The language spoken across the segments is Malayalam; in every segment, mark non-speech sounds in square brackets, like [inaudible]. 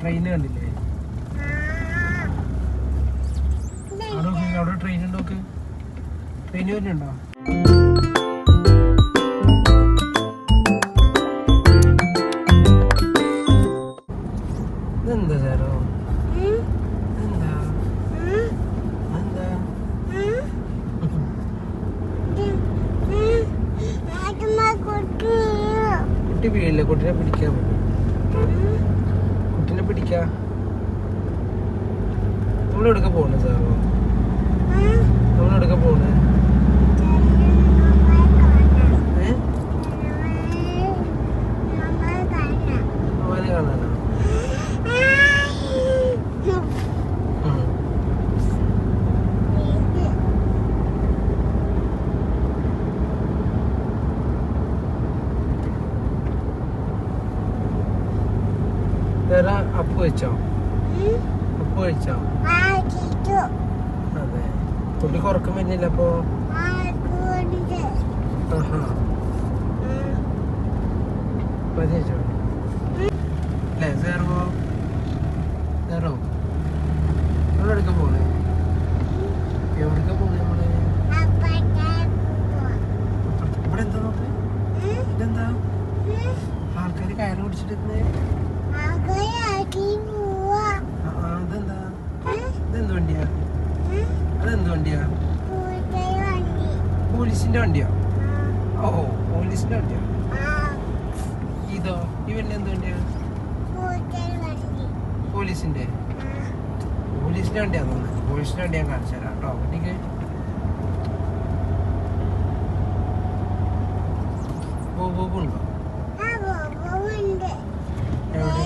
ട്രെയിൻ കണ്ടില്ലേ? അവിടെ ട്രെയിൻ ഉണ്ടോ ട്രെയിൻ വരുന്നുണ്ടോ? ഇതെന്താ എന്താ എന്താ കുട്ടി വീഴില്ല? കുട്ടിനെ പിടിക്കാൻ കുട്ടിനെ പിടിക്കാ. നമ്മളെടുക്ക പോണേ സാറോ നമ്മളെടുക്ക പോണേ? അപ്പ് ഉപ്പ് കഴിച്ചോ അതെ. കുട്ടി കുറക്കം വരുന്നില്ല അപ്പോ? മതി വെച്ചോ അല്ലേ സേറോ സേറോ നമ്മളെടുക്ക പോണേ എവിടേക്കാ പോണേ നമ്മൾ ഇവിടെ എന്താ നോക്കേ ഇതെന്താ ആൾക്കാര് കയറ് പിടിച്ചിട്ട് ആ ആ, ഇതെന്താ ഇതെന്ത് വണ്ടിയാ അതെന്ത് വണ്ടിയാ? പോലീസിന്റെ വണ്ടിയാ? ഓ പോലീസിന്റെ വണ്ടിയാ? ഇതോ? ഇവന്റെ എന്ത് വണ്ടിയാ? പോലീസിന്റെ? പോലീസിന്റെ വണ്ടിയാ തോന്നുന്നത് പോലീസിന്റെ വണ്ടി ഞാൻ കാണിച്ചു തരാം കേട്ടോ. വണ്ടിക്ക് ഉണ്ടോ എവിടെ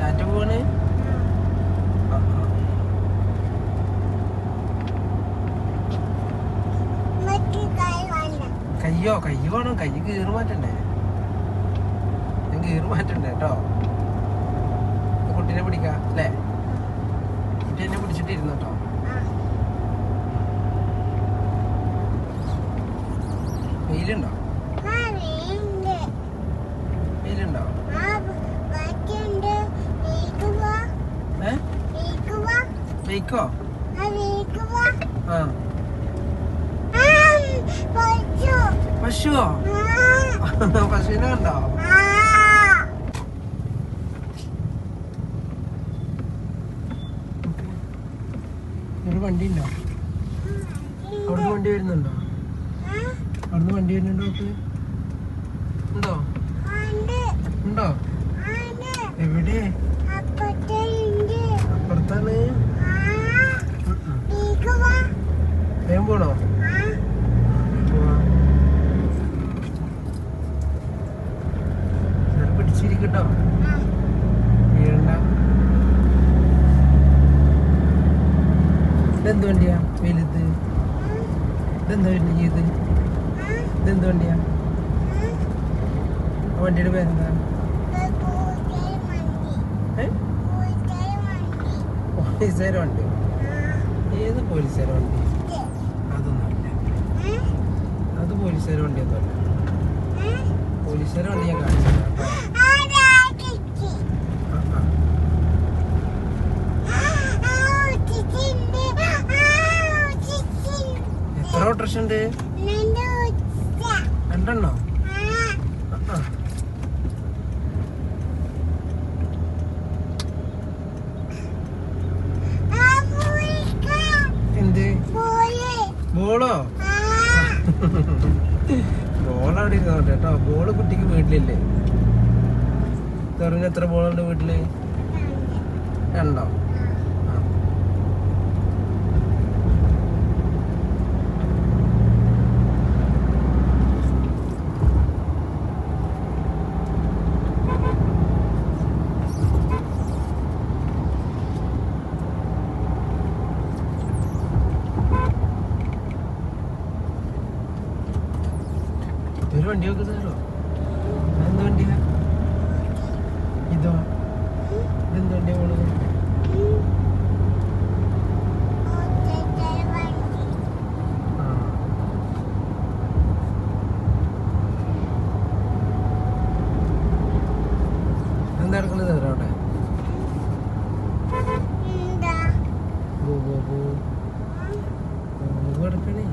ടാറ്റ പോവാണ് ആ, ആ. കയ്യ് വേണം കൈ കീറ് മാറ്റണ്ടേ ഞാൻ മാറ്റണ്ടേ കേട്ടോ കുട്ടീനെ പിടിക്കാം അല്ലേ കുട്ടി എന്നെ പിടിച്ചിട്ടിരുന്നു കേട്ടോ വെയിലുണ്ടോ വെയിലുണ്ടോ വെയിക്കോ ആ പശുവോ? [laughs] പശുവിനെ കണ്ടോ ഒരു വണ്ടി ഉണ്ടോ അവിടുന്ന് വണ്ടി വരുന്നുണ്ടോ? അവിടുന്ന് വണ്ടി വരുന്നുണ്ടോ ഉണ്ടോ? ഉണ്ടോ. എവിടെ? ഇതെന്ത് വണ്ടിയാ? വലുത്. ഇതെന്താ വണ്ടി ഇത്? ഇതെന്ത് വണ്ടിയാ? വണ്ടിയുടെ പേരെന്താ? പോലീസുകാരെ വണ്ടി. ഏത് പോലീസുകാരെ വണ്ടി? അതൊന്നുമില്ല. അത് പോലീസുകാരെ വണ്ടി ഒന്നുമല്ല പോലീസുകാരെ വണ്ടി ഞാൻ കാണിച്ചു തരാം കേട്ടോ. ആ, ആ. ഉണ്ട് രണ്ടെണ്ണോ. എന്ത്? ബോളോ? ബോൾ കേട്ടോ. ബോൾ കുട്ടിക്ക് വീട്ടിലില്ലേ? തെറിഞ്ഞ എത്ര ബോളുണ്ട് വീട്ടിൽ? രണ്ടോ ആ. ഒരു വണ്ടി നോക്ക് സാറോ എന്ത് വണ്ടിയാ ഇതോ ഇതെന്ത് വണ്ടിയാ പോണത് ആ എന്താ എടുക്കണത് അവിടെ പോ പോ പോ പോ എടുക്കണേ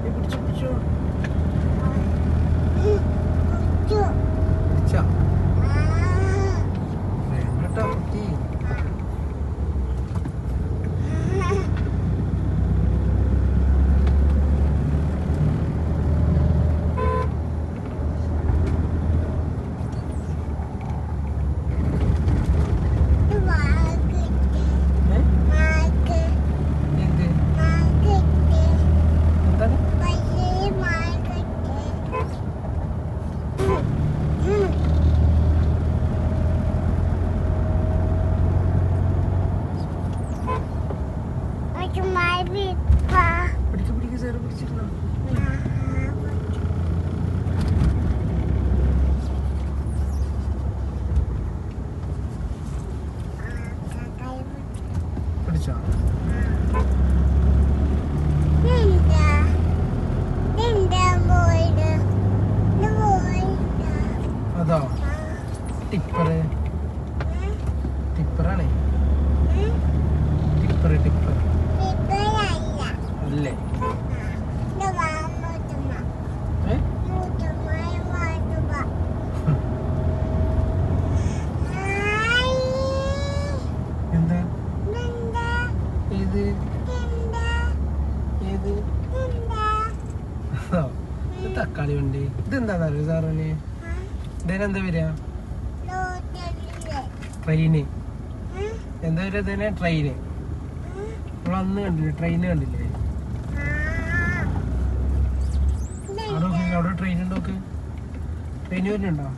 ഏയ് പിടിച്ചോ പിടിച്ചോ പിടിച്ചോ വേണ്ടട്ടോ കുട്ടി ഏ? എന്ത് എന്താണ് പിടിക്ക് പിടിച്ചിരുന്നോ പിടിച്ചോ? അതോ? ടിപ്പറ്. ടിപ്പറാണേ. ടിപ്പറ് ടിപ്പർ അല്ലേ ഏ എന്താ ഏത് ഏത് അതോ വണ്ടി ഇതെന്താ അറിയോ സാറിന് ഇതിനെന്താ വരിക? ട്രെയിന് എന്താ വരിക ഇതിനെ ട്രെയിന് നമ്മൾ അന്ന് കണ്ടില്ലേ? ട്രെയിന് കണ്ടില്ലേ? അവിടെ ട്രെയിൻ ഉണ്ടോക്ക് ട്രെയിൻ വരുന്നുണ്ടോ